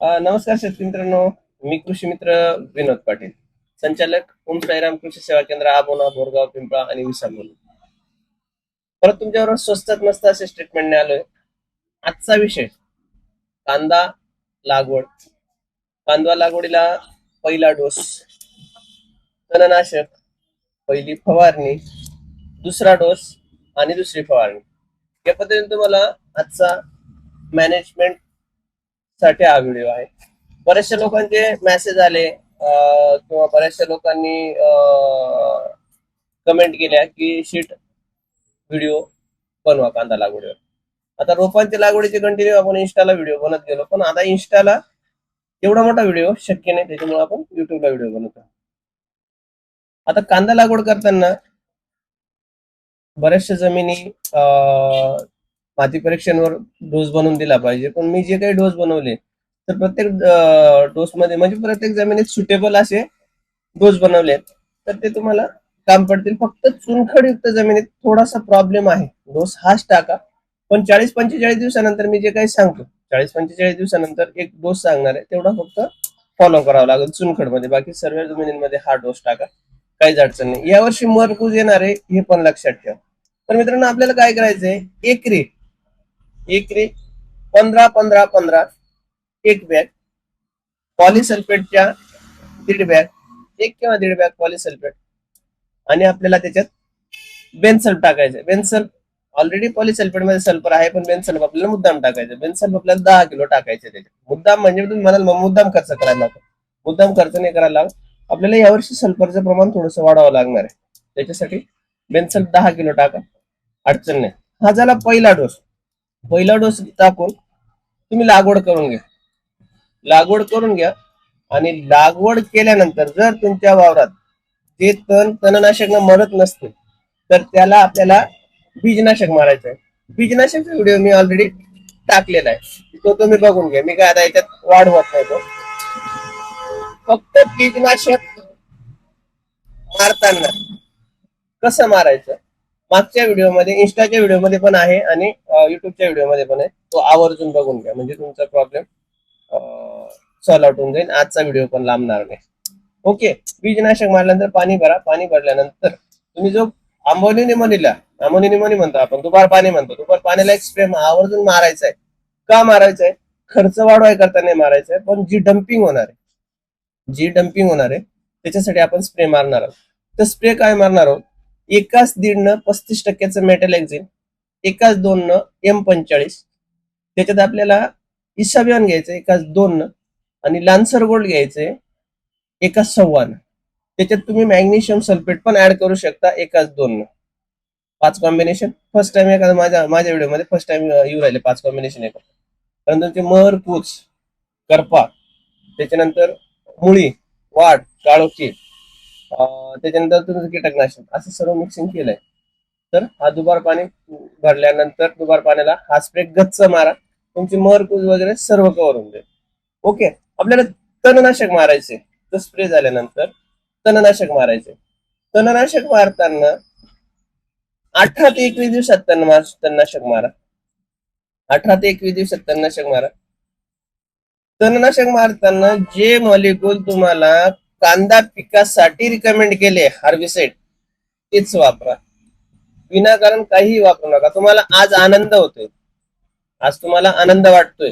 नमस्कार शेतकरी मित्रांनो मी कृषी मित्र विनोद पाटील. संचालक ओम साईराम कृषी सेवा केंद्र आबोना बोरगाव पिंपळा आणि विसापूर. परत तुमच्यावर स्वस्तात मस्त असे स्टेटमेंटने आलोय आजचा विषय कांदा लागवड. कांदा लागवडीला पहिला डोस. तणनाशक पहिली फवारणी दुसरा डोस आणि दुसरी फवारणी. या पद्धतीने तुम्हाला आजचा मॅनेजमेंट साठी हा व्हिडिओ आहे. बऱ्याचशा लोकांचे मेसेज आले किंवा बऱ्याचशा लोकांनी कमेंट केल्या की शीट व्हिडिओ बनवा कांदा लागवडीवर. आता रोपांच्या लागवडीचे कंटिन्यू आपण इन्स्टाला व्हिडिओ बनत गेलो पण आता इन्स्टाला एवढा मोठा व्हिडिओ शक्य नाही त्याच्यामुळे आपण युट्यूबला व्हिडिओ बनवतो. आता कांदा लागवड करताना बऱ्याचशा जमिनी माती परीक्षणवर डोस बनवून दिला पाहिजे. पण मी जे काही डोस बनवले तर प्रत्येक डोस मध्ये म्हणजे प्रत्येक जमिनीत सुटेबल असे डोस बनवले तर ते तुम्हाला काम पडतील. फक्त चुनखडयुक्त जमिनीत थोडासा प्रॉब्लेम आहे. डोस हाच टाका. पण चाळीस पंचेचाळीस दिवसानंतर मी जे काही सांगतो चाळीस पंचेचाळीस दिवसानंतर एक डोस सांगणार आहे तेवढा फक्त फॉलो करावा लागेल चुनखडमध्ये बाकी सर्व जमिनींमध्ये हा डोस टाका. काहीच अडचण नाही. यावर्षी मरकूज येणार आहे हे पण लक्षात ठेवा. तर मित्रांनो आपल्याला काय करायचंय? एकरी एकरी पंधरा पंधरा पंधरा. एक बॅग पॉलिसल्फेटच्या दीड बॅग एक किंवा दीड बॅग पॉलिसल्फेट आणि आपल्याला त्याच्यात बेनसल्फ टाकायचं बेनसल्फ ऑलरेडी पॉलिसल्फेटमध्ये सल्फर आहे पण बेनसल्फ आपल्याला मुद्दाम टाकायचं बेनसल्फ आपल्याला दहा किलो टाकायचे त्याच्यात. मुद्दाम म्हणजे तुम्ही म्हणाल मुद्दाम खर्च करायला लागतो मुद्दाम खर्च नाही करायला लागत आपल्याला यावर्षी सल्फरचं प्रमाण थोडंसं वाढावं लागणार आहे. त्याच्यासाठी बेनसल्फ दहा किलो टाका. अडचण नाही. हा झाला पहिला डोस पहिला डोस टाकून तुम्ही लागवड करून घ्या. लागवड करून घ्या आणि लागवड केल्यानंतर जर तुमच्या वावरात ते तण तणनाशक मरत नसते तर त्याला आपल्याला बीजनाशक मारायचं आहे. बीजनाशकचा व्हिडिओ मी ऑलरेडी टाकलेला आहे. तो तुम्ही बघून घ्या. मी काय आता याच्यात वाढवत नाही तो. फक्त बीजनाशक मारताना कसं मारायचं? मागच्या व्हिडिओमध्ये इन्स्टाच्या व्हिडिओमध्ये पण आहे आणि युट्यूबच्या व्हिडिओमध्ये पण आहे. तो आवर्जून बघून घ्या. म्हणजे तुमचा प्रॉब्लेम सॉल्व आउट होऊन जाईल. आजचा व्हिडिओ पण लांबणार नाही. ओके बीजनाशक मारल्यानंतर पाणी भरा. पाणी भरल्यानंतर तुम्ही जो आंबोली निमोनीला आंबोली निमोनी म्हणतो आपण दुपार पाणी म्हणतो. दुपार पाण्याला एक स्प्रे आवर्जून मारायचा आहे का मारायचा आहे खर्च वाढवाय करता नाही मारायचा आहे पण जी डम्पिंग होणार आहे जी डम्पिंग होणार आहे त्याच्यासाठी आपण स्प्रे मारणार आहोत. तर स्प्रे काय मारणार आहोत? एकाच दीडनं पस्तीस टक्क्याचं मेटल एक्झिन एकाच दोननं एम पंचेचाळीस. त्याच्यात आपल्याला इसाबियन घ्यायचं एकाच दोननं आणि लान्सर गोल्ड घ्यायचंय एकाच सव्वानं त्याच्यात तुम्ही मॅग्नेशियम सल्फेट पण ऍड करू शकता एकाच दोननं पाच कॉम्बिनेशन फर्स्ट टाइम एखादा माझ्या माझ्या व्हिडिओमध्ये फर्स्ट टाइम येऊ राहिले पाच कॉम्बिनेशन एका. कारण तुमचे मर पूच करपा. त्याच्यानंतर मुळी वाट काळोखी. त्याच्यानंतर तुमचं कीटकनाशक असं सर्व मिक्सिंग केलंय. तर हा दुबार पाणी भरल्यानंतर दुबार पाण्याला हा स्प्रे गच्च मारा. तुमची मरकूज वगैरे सर्व कव्हर होऊन जाईल. ओके आपल्याला तणनाशक मारायचे. तर स्प्रे झाल्यानंतर तणनाशक मारायचे. तणनाशक मारताना अठरा ते एकवीस दिवसात तण तणनाशक मारा. अठरा ते एकवीस दिवसात तणनाशक मारा. तणनाशक मारताना जे मॉलिक्युल तुम्हाला कांदा पिकासाठी रिकमेंड केले हार्बिसाइड तेच वापरा. विनाकारण काहीही वापरू नका. तुम्हाला आज आनंद होतोय. आज तुम्हाला आनंद वाटतोय.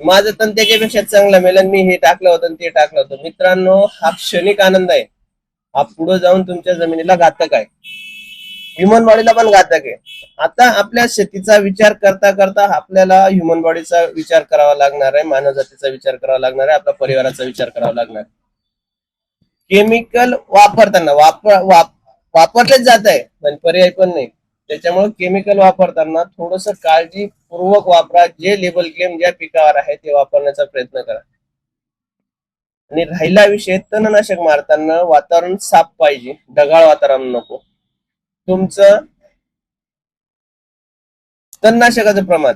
माझं तण त्याच्यापेक्षा चांगलं मिळेल मी हे टाकलं होतं आणि ते टाकलं होतं. मित्रांनो हा क्षणिक आनंद आहे. हा पुढे जाऊन तुमच्या जमिनीला घातक आहे. ह्युमन बॉडीला पण घातक आहे. आता आपल्या शेतीचा विचार करता करता आपल्याला ह्युमन बॉडीचा विचार करावा लागणार आहे मानव जातीचा विचार करावा लागणार आहे आपल्या परिवाराचा विचार करावा लागणार आहे. केमिकल वापरताना वापर वाप- वापरलेच जात आहे पण पर्याय पण नाही. त्याच्यामुळे केमिकल वापरताना थोडस काळजीपूर्वक वापरा जे लेबल क्लेम ज्या पिकावर आहे ते वापरण्याचा प्रयत्न करा. आणि राहिला विषय तणनाशक मारताना वातावरण साफ पाहिजे ढगाळ वातावरण नको. तुमचं तणनाशकाचं प्रमाण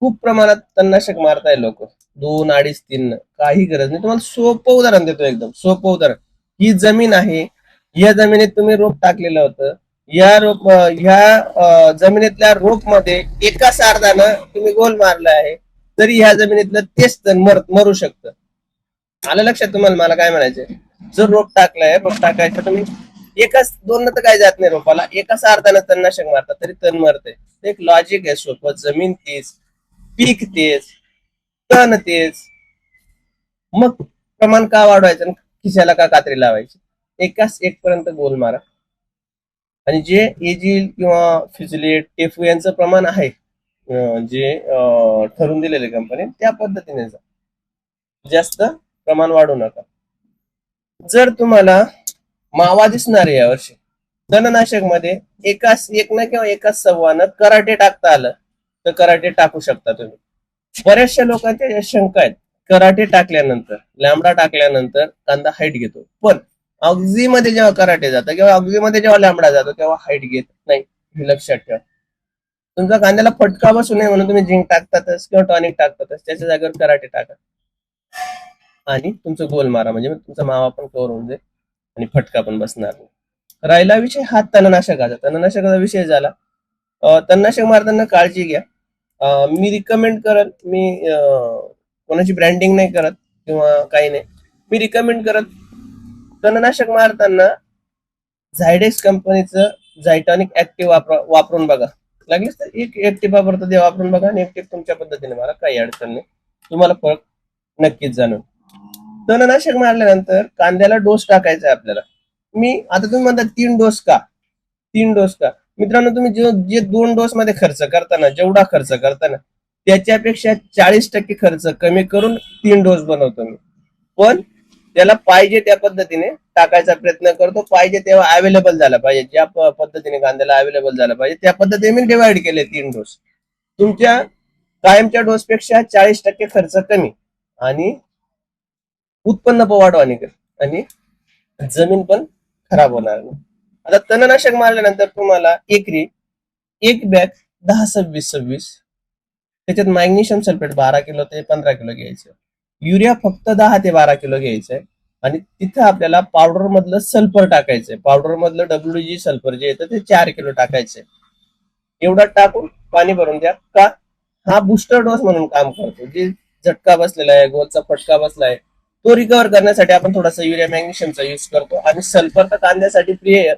खूप प्रमाणात तणनाशक मारताय लोक. दोन अडीच तीन काही गरज नाही. तुम्हाला सोपं उदाहरण देतो एकदम. सोपं उदाहरण. ही जमीन आहे. या जमिनीत तुम्ही रोप टाकलेलं होतं. या रोप ह्या जमिनीतल्या रोपमध्ये एका सारदानं तुम्ही गोल मारला आहे. तरी ह्या जमिनीतलं तेच तण मर मरू शकतं. आलं लक्षात तुम्हाला? मला काय म्हणायचंय? जर रोप टाकलाय रोप टाकायचं तुम्ही एकाच दोन तर काय जात नाही रोपाला. एकाच अर्धानं तणनाशक मारतात तरी तण मरते एक लॉजिक आहे सोपं. जमीन तेच पीक तेच. तण तेच? मग प्रमाण का वाढवायचं आणि खिशाला का कात्री लावायची? एकाच एक पर्यंत गोल मारा. आणि जे एजिल किंवा फिजिलेट टेफू यांचं प्रमाण आहे जे ठरवून दिलेले कंपनी त्या पद्धतीने जा. जास्त प्रमाण वाढू नका. जर तुम्हाला मावा दिसणार आहे यावर्षी तणनाशकमध्ये एकाच एक ना किंवा एकाच सव्वानं कराटे टाकता आलं तर कराटे टाकू शकता तुम्ही. बऱ्याचशा लोकांच्या या शंका आहेत कराटे टाकल्यानंतर लॅमडा टाकल्यानंतर कांदा हाईट घेतो. पण अगझी मध्ये जेव्हा कराटे जातं किंवा अगझी मध्ये जेव्हा लॅमडा जातो तेव्हा हाईट घेत नाही हे लक्षात ठेवा. तुमच्या कांद्याला फटका बसू नये म्हणून तुम्ही झिंक टाकतातच किंवा टॉनिक टाकतातच त्याच्या जागेवर कराटे टाका. आणि तुमचं गोल मारा म्हणजे तुमचा मावा पण कव्हर होऊन जाईल आणि फटका पण बसणार नाही. राहिला विषय हा तणनाशकाचा. तणनाशकाचा विषय झाला. तणनाशक मारताना काळजी घ्या. मी रिकमेंड करत मी कोणाची ब्रँडिंग नाही करत किंवा काही नाही. मी रिकमेंड करत तणनाशक मारताना झायडेक्स कंपनीचं झायटॉनिक ऍक्टिव्ह वापर वापरून बघा. लागलीच तर एक ऍक्टिव्ह वापरतो ते वापरून बघा आणि ऍक्टिव्ह तुमच्या पद्धतीने मारा काही अडचण नाही. तुम्हाला फरक नक्कीच जाणून तणनाशक मारल्यानंतर कांद्याला डोस टाकायचा आहे आपल्याला. मी आता तुम्ही म्हणता तीन डोस का? तीन डोस का? मित्रांनो तुम्ही जे जे दोन डोस मध्ये खर्च करताना जेवढा खर्च करताना त्याच्यापेक्षा चाळीस टक्के खर्च कमी करून तीन डोस बनवतो मी. पण त्याला पाहिजे त्या पद्धतीने टाकायचा प्रयत्न करतो. पाहिजे तेव्हा अवेलेबल झाला पाहिजे. ज्या पद्धतीने कांद्याला अवेलेबल झाला पाहिजे त्या पद्धतीने मी डिवाइड केले तीन डोस तुमच्या कायमच्या डोस पेक्षा चाळीस टक्के खर्च कमी आणि उत्पन्न पण वाढवानी आणि जमीन पण खराब होणार नाही. आता तणनाशक मारल्यानंतर तुम्हाला एकरी एक बॅग दहा सव्वीस सव्वीस. त्याच्यात मॅग्नेशियम सल्फेट बारा किलो ते पंधरा किलो घ्यायचं. युरिया फक्त दहा ते बारा किलो घ्यायचंय. आणि तिथं आपल्याला पावडर मधलं सल्फर टाकायचंय. पावडर मधलं डब्ल्यू जी सल्फर जे येतं ते चार किलो टाकायचंय. एवढा टाकून पाणी भरून द्या. का? हा बुस्टर डोस म्हणून काम करतो. जे झटका बसलेला आहे गोलचा फटका बसलाय तो रिकवर करण्यासाठी आपण थोडासा युरिया मॅग्नेशियमचा युज करतो. आणि सल्फर तर कांद्यासाठी प्रिय आहे.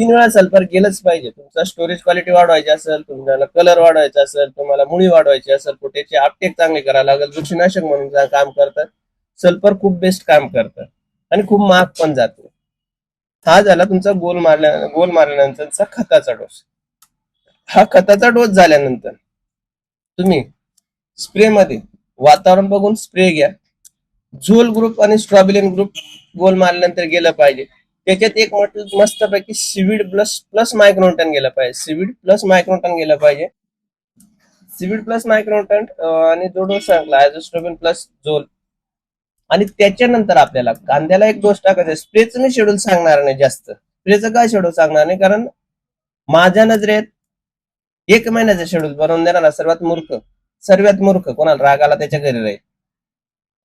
तीन वेळा सल्फर गेलंच पाहिजे. तुमचा स्टोरेज क्वालिटी वाढवायची असेल तुम्हाला कलर वाढवायचा असेल तुम्हाला मुळी वाढवायची असेल पोट्याची आपटेक चांगली करायला लागेल बुरशीनाशक म्हणून काम करतात सल्फर खूप बेस्ट काम करतं आणि खूप महाग पण जातो. हा झाला तुमचा गोल मारल्या गोल मारल्यानंतरचा खताचा डोस हा खताचा डोस झाल्यानंतर तुम्ही स्प्रे मध्ये वातावरण बघून स्प्रे घ्या. झोल ग्रुप आणि स्ट्रॉबिलिन ग्रुप गोल मारल्यानंतर गेलं पाहिजे. त्याच्यात एक म्हटलं मस्तपैकी सिविड प्लस प्लस मायक्रोटन गेलं पाहिजे. सिविड प्लस मायक्रोटन गेलं पाहिजे. सिविड प्लस मायक्रोटन आणि जो डोस सांगला आयझोस्ट्रोबिन प्लस झोल. आणि त्याच्यानंतर आपल्याला कांद्याला एक डोस टाकायचा स्प्रेचं मी शेड्यूल सांगणार नाही जास्त. स्प्रेचं काय शेड्यूल सांगणार नाही? कारण माझ्या नजरेत एक महिन्याचं शेड्यूल बनवून देणार सर्वात मूर्ख सर्वात मूर्ख कोणाला रागाला त्याच्या घरी राहील.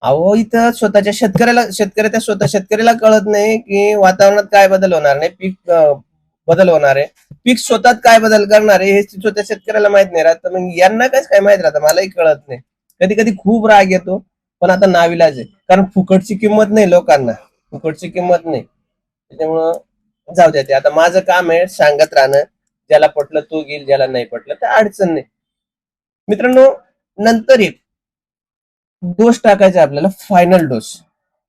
अहो इथं स्वतःच्या शेतकऱ्याला शेतकरी त्या स्वतः शेतकऱ्याला कळत नाही की वातावरणात काय बदल होणार नाही. पीक बदल होणार आहे. पीक स्वतःत काय बदल करणार आहे हे स्वतः शेतकऱ्याला माहीत नाही राहत. मग यांना काय काय माहीत राहतं? मलाही कळत नाही. कधी कधी खूप राग येतो पण आता नाविलाज आहे. कारण फुकटची किंमत नाही लोकांना. फुकटची किंमत नाही. त्याच्यामुळं जाऊ द्या ते. आता माझं काम आहे सांगत राहणं. ज्याला पटलं तो घेईल ज्याला नाही पटलं तर अडचण नाही. मित्रांनो नंतर एक डोस टाकायचा आपल्याला फायनल डोस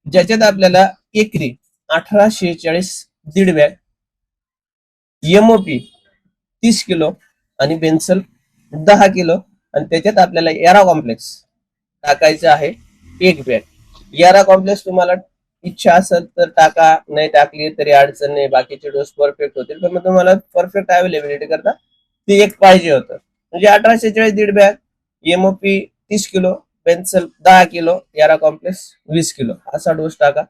ज्याच्यात आपल्याला एकरी अठरा शेहेचाळीस दीड बॅग एमओपी तीस किलो आणि बेन्सल दहा किलो आणि त्याच्यात आपल्याला एरा कॉम्प्लेक्स टाकायचं आहे एक बॅग एरा कॉम्प्लेक्स तुम्हाला इच्छा असेल तर टाका नाही टाकली तरी अडचण नाही बाकीचे डोस परफेक्ट होतील. पण मग तुम्हाला परफेक्ट अवेलेबिलिटी करता ते एक पाहिजे होतं. म्हणजे अठराशे चाळीस दीड बॅग एमओपी तीस किलो पेन्सिल दहा किलो यारा कॉम्प्लेक्स वीस किलो असा डोस टाका.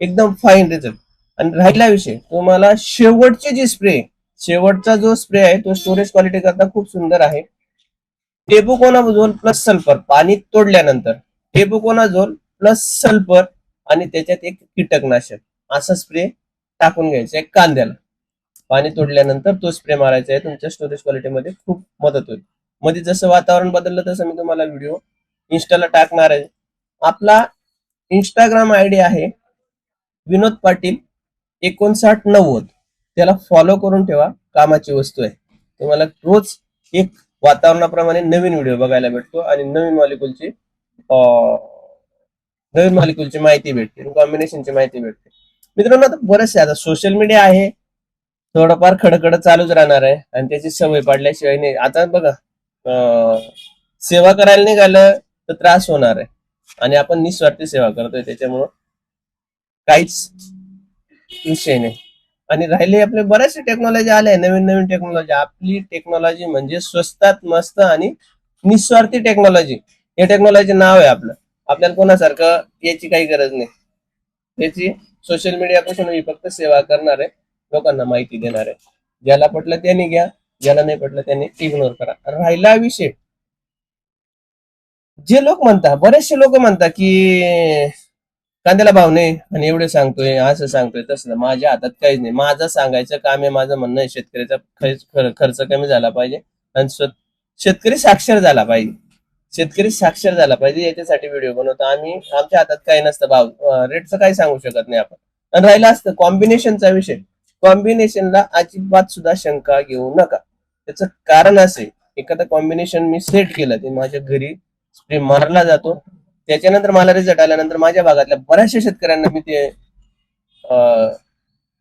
एकदम फाईन रिझल्ट आणि राहिला विषय तुम्हाला शेवटची जी स्प्रे शेवटचा जो स्प्रे आहे तो स्टोरेज क्वालिटी करता खूप सुंदर आहे. टेबुकोनाझोल प्लस सल्फर पाणी तोडल्यानंतर टेबुकोनाझोल प्लस सल्फर आणि त्याच्यात एक कीटकनाशक असा स्प्रे टाकून घ्यायचा आहे कांद्याला. पाणी तोडल्यानंतर तो स्प्रे मारायचा आहे तुमच्या स्टोरेज क्वालिटीमध्ये खूप मदत होईल. मध्ये जसं वातावरण बदललं तसं मी तुम्हाला व्हिडिओ इन्स्टाला टाकणार आहे. आपला इंस्टाग्राम आय डी आहे विनोद पाटील एकोणसाठ नव्वद. त्याला फॉलो करून ठेवा. कामाची वस्तू आहे. तुम्हाला रोज एक वातावरणाप्रमाणे नवीन व्हिडिओ बघायला भेटतो आणि नवीन मॉलिक्यूलची नवीन मॉलिक्यूलची माहिती भेटते कॉम्बिनेशनची माहिती भेटते. मित्रांनो आता बरेचसे आता सोशल मीडिया आहे. थोडंफार खडखड चालूच राहणार आहे. आणि त्याची सवय पाडल्याशिवाय नाही. आता बघा सेवा करायला निघालं. तर त्रास होणार आहे. आणि आपण निस्वार्थी सेवा करतोय त्याच्यामुळं काहीच विषय नाही. आणि राहिले आपले बऱ्याचशा टेक्नॉलॉजी आल्या नवीन नवीन टेक्नॉलॉजी आपली टेक्नॉलॉजी म्हणजे स्वस्तात मस्त आणि निस्वार्थी टेक्नॉलॉजी हे टेक्नॉलॉजी नाव आहे आपलं. आपल्याला कोणासारखं याची काही गरज नाही. त्याची सोशल मीडियापासून मी फक्त सेवा करणार आहे. लोकांना माहिती देणार आहे. ज्याला पटलं त्याने घ्या ज्याला नाही पटलं त्याने इग्नोर करा. राहिला विषय. जे लोक म्हणतात बरेचसे लोक म्हणतात की कांद्याला भाव नाही आणि एवढे सांगतोय असं सांगतोय तसं. माझ्या हातात काहीच नाही. माझं सांगायचं काम आहे माझं म्हणणं आहे शेतकऱ्याचा खर्च कमी झाला पाहिजे आणि शेतकरी साक्षर झाला पाहिजे. शेतकरी साक्षर झाला पाहिजे याच्यासाठी व्हिडिओ बनवतो. आम्ही आमच्या हातात काही नसतं भाव. रेटचं काही सांगू शकत नाही आपण. आणि राहिला असतं कॉम्बिनेशनचा विषय. कॉम्बिनेशनला अजिबात सुद्धा शंका घेऊ नका. त्याचं कारण असे एखादं कॉम्बिनेशन मी सेट केलं ते माझ्या घरी स्प्रे मारला जातो. त्याच्यानंतर मला रिझल्ट आल्यानंतर माझ्या भागातल्या बऱ्याचशा शेतकऱ्यांना मी ते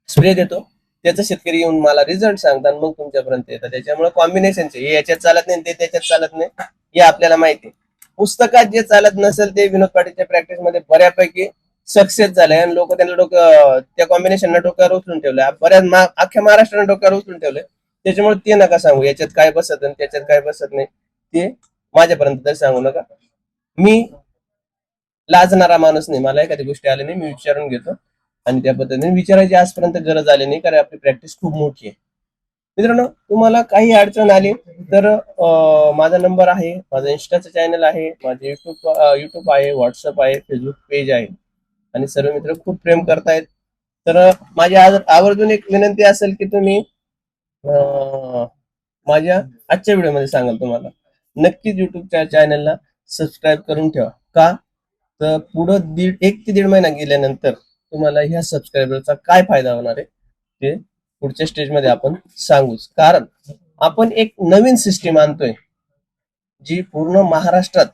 स्प्रे देतो. त्याचा शेतकरी येऊन मला रिझल्ट सांगतात मग तुमच्यापर्यंत येतात त्याच्यामुळे कॉम्बिनेशनचे हे याच्यात चालत नाही ते त्याच्यात चालत नाही हे आपल्याला माहिती आहे. पुस्तकात जे चालत नसेल ते विनोद पाटीलच्या प्रॅक्टिसमध्ये बऱ्यापैकी सक्सेस झाले आणि लोक त्यांना डोकं त्या कॉम्बिनेशन डोक्यावर उचलून ठेवलंय. बऱ्याच मा- अख्ख्या महाराष्ट्राने डोक्यावर उचलून ठेवलंय. त्याच्यामुळे ते नका सांगू. याच्यात काय बसत आणि त्याच्यात काय बसत नाही. ते माझ्यापर्यंत तरी सांगू नका. मी लाजणारा माणूस नाही मला एखादी गोष्टी आली नाही मी विचारून घेतो. आणि त्या पद्धतीने विचारायची आजपर्यंत गरज आली नाही कारण आपली प्रॅक्टिस खूप मोठी आहे. मित्रांनो तुम्हाला काही अडचण आली तर माझा नंबर आहे माझं इन्स्टाचं चॅनल आहे माझे युट्यूब युट्यूब आहे व्हॉट्सअप आहे फेसबुक पेज आहे. आणि सर्व मित्र खूप प्रेम करतायत. तर माझी आज आवर्जून एक विनंती असेल की तुम्ही माझ्या आजच्या व्हिडिओमध्ये सांगाल तुम्हाला. नक्कीच युट्यूबच्या चॅनलला सबस्क्राईब करून ठेवा. का? तर पुढं दीड एक ते दीड महिना गेल्यानंतर तुम्हाला ह्या सबस्क्रायबरचा काय फायदा होणार आहे? ते पुढच्या स्टेजमध्ये आपण सांगूच. कारण आपण एक नवीन सिस्टीम आणतोय जी पूर्ण महाराष्ट्रात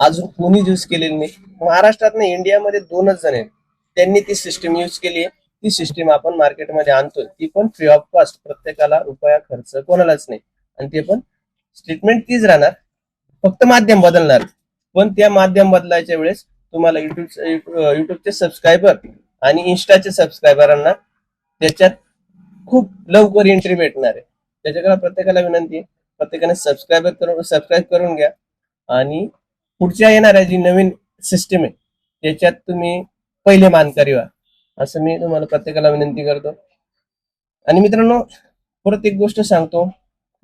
अजून कोणी यूज केलेली नाही. महाराष्ट्रात नाही इंडियामध्ये दोनच जण आहेत. त्यांनी ती सिस्टीम यूज केली आहे. ती सिस्टीम आपण मार्केटमध्ये आणतोय. ती पण फ्री ऑफ कॉस्ट प्रत्येकाला रुपया खर्च कोणालाच नाही. आणि ते पण स्टेटमेंट तीच राहणार. फक्त माध्यम बदलणार. पण त्या माध्यम बदलायच्या वेळेस तुम्हाला युट्यूब युट्यूबचे सबस्क्रायबर आणि इन्स्टाचे सबस्क्रायबरांना त्याच्यात खूप लवकर एंट्री भेटणार आहे. त्याच्याकडे प्रत्येकाला विनंती आहे. प्रत्येकाने सबस्क्राईब करून सबस्क्राईब करून घ्या. आणि पुढच्या येणाऱ्या जी नवीन सिस्टीम आहे त्याच्यात तुम्ही पहिले मानकरी व्हा. असं मी तुम्हाला प्रत्येकाला विनंती करतो. आणि मित्रांनो परत एक गोष्ट सांगतो.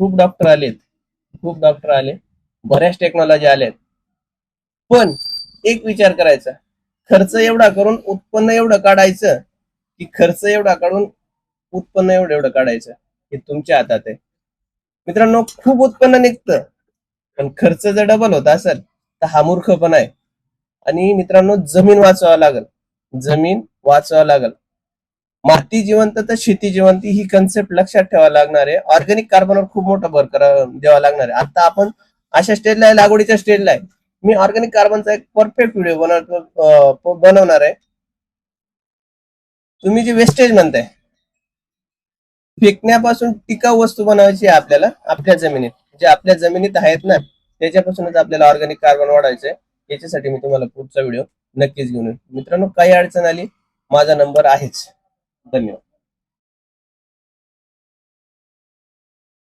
खूप डॉक्टर आलेत. खूप डॉक्टर आले. बऱ्याच टेक्नॉलॉजी आल्यात पण एक विचार करायचा. खर्च एवढा करून उत्पन्न एवढं काढायचं की खर्च एवढा काढून उत्पन्न एवढं एवढं काढायचं हे तुमच्या हातात आहे. मित्रांनो खूप उत्पन्न निघतं. पण खर्च जर डबल होत असेल तर हा मूर्खपणा आहे. आणि मित्रांनो जमीन वाचवावं लागल. जमीन वाचवावं लागल. माती जिवंत तर शेती जिवंत ही कन्सेप्ट लक्षात ठेवा लागणार आहे. ऑर्गॅनिक कार्बनवर खूप मोठा भर करा द्यावा लागणार आहे. आता आपण अशा स्टेजला आहे लागवडीच्या स्टेजला आहे. मी ऑर्गॅनिक कार्बनचा एक परफेक्ट व्हिडिओ बनवणार आहे. तुम्ही जे वेस्टेज म्हणताय फेकण्यापासून टिकाऊ वस्तू बनवायची आहे आपल्याला आपल्या जमिनीत. जे आपल्या जमिनीत आहेत ना त्याच्यापासूनच आपल्याला ऑर्गॅनिक कार्बन वाढायचंय याच्यासाठी मी तुम्हाला पुढचा व्हिडिओ नक्कीच घेऊन येईन. मित्रांनो काही अडचण आली माझा नंबर आहेच. гранатомет